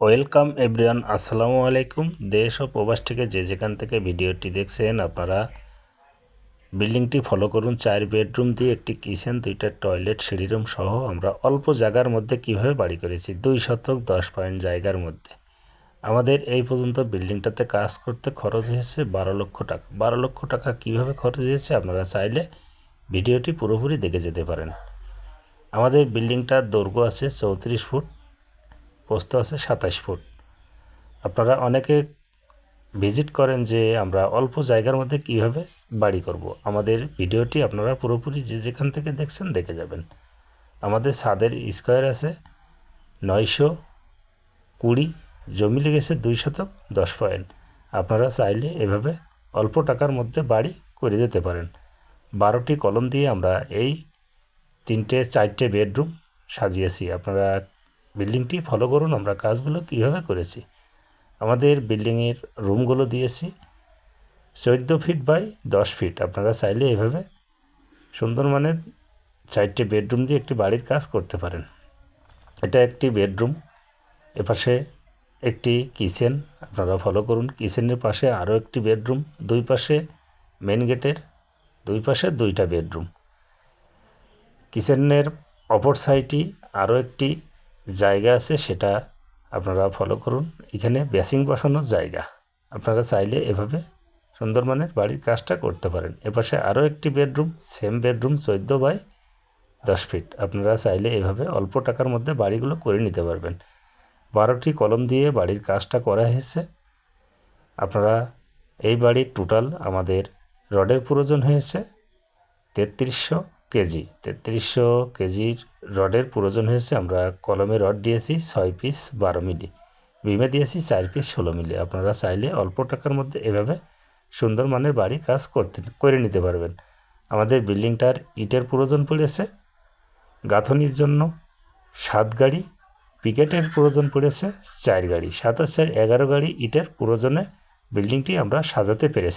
Welcome everyone, আসসালামু আলাইকুম। দেশ ও প্রবাস থেকে যে যেখান থেকে ভিডিওটি দেখছেন, আপনারা বিল্ডিংটি ফলো করুন। চার বেডরুম দিয়ে একটি কিচেন, দুইটা টয়লেট সিঁড়ি রুম সহ আমরা অল্প জায়গার মধ্যে কীভাবে বাড়ি করেছি? দুই শতক, দশ পয়েন্ট জায়গার মধ্যে। আমাদের এই পর্যন্ত বিল্ডিংটাতে কাজ করতে খরচ হয়েছে বারো লক্ষ টাকা। বারো লক্ষ টাকা কীভাবে খরচ হয়েছে, আপনারা চাইলে ভিডিওটি পুরোপুরি দেখে যেতে পারেন। আমাদের বিল্ডিংটার দৈর্ঘ্য আছে চৌত্রিশ ফুট। প্রস্থ আছে সাতাশ ফুট। আপনারা অনেকে ভিজিট করেন যে আমরা অল্প জায়গার মধ্যে কীভাবে বাড়ি করব। আমাদের ভিডিওটি আপনারা পুরোপুরি যে যেখান থেকে দেখছেন দেখে যাবেন। আমাদের ছাদের স্কোয়ার আছে নয়শো কুড়ি, জমি লেগেছে দুই শতক দশ পয়েন্ট। আপনারা চাইলে এভাবে অল্প টাকার মধ্যে বাড়ি করে যেতে পারেন। বারোটি কলম দিয়ে আমরা এই তিনটে, চারটে বেডরুম সাজিয়েছি। আপনারা বিল্ডিংটি ফলো করুন, আমরা কাজগুলো কীভাবে করেছি। আমাদের বিল্ডিংয়ের রুমগুলো দিয়েছি, চোদ্দ ফিট বাই দশ ফিট। আপনারা চাইলে এভাবে সুন্দর মানের চারটে বেডরুম দিয়ে একটি বাড়ির কাজ করতে পারেন। এটা একটি বেডরুম, এপাশে একটি কিচেন, আপনারা ফলো করুন। কিচেনের পাশে আরও একটি বেডরুম, দুই পাশে মেন গেটের, দুই পাশে দুইটা বেডরুম। কিচেনের অপর সাইডটি আরও একটি জায়গা আছে সেটা আপনারা ফলো করুন। এখানে বেসিং বসানোর জায়গা। আপনারা চাইলে এভাবে সুন্দর মানের বাড়ির কাজটা করতে পারেন। এপাশে আরও একটি বেডরুম সেম বেডরুম চোদ্দ বাই দশ ফিট আপনারা চাইলে এভাবে অল্প টাকার মধ্যে বাড়িগুলো করে নিতে পারবেন। বারোটি কলম দিয়ে বাড়ির কাজটা করা হয়েছে। আপনারা এই বাড়ির টোটাল আমাদের রডের প্রয়োজন হয়েছে তেত্রিশশো কেজি। তেত্রিশশো কেজির রডের প্রয়োজন হয়েছে, আমরা কলমে রড দিয়েছি, ছয় পিস, বারো মিলি। বিমে দিয়েছি, চার পিস, ষোলো মিলি। আপনারা চাইলে অল্প টাকার মধ্যে এভাবে সুন্দর মানের বাড়ি কাজ করতে, করে নিতে পারবেন। আমাদের বিল্ডিংটার ইটের প্রয়োজন পড়েছে, গাঁথনির জন্য সাত গাড়ি, পিকেটের প্রয়োজন পড়েছে চার গাড়ি। সাতাশ চার, এগারো গাড়ি ইটের প্রয়োজনে বিল্ডিংটি আমরা সাজাতে পেরেছি।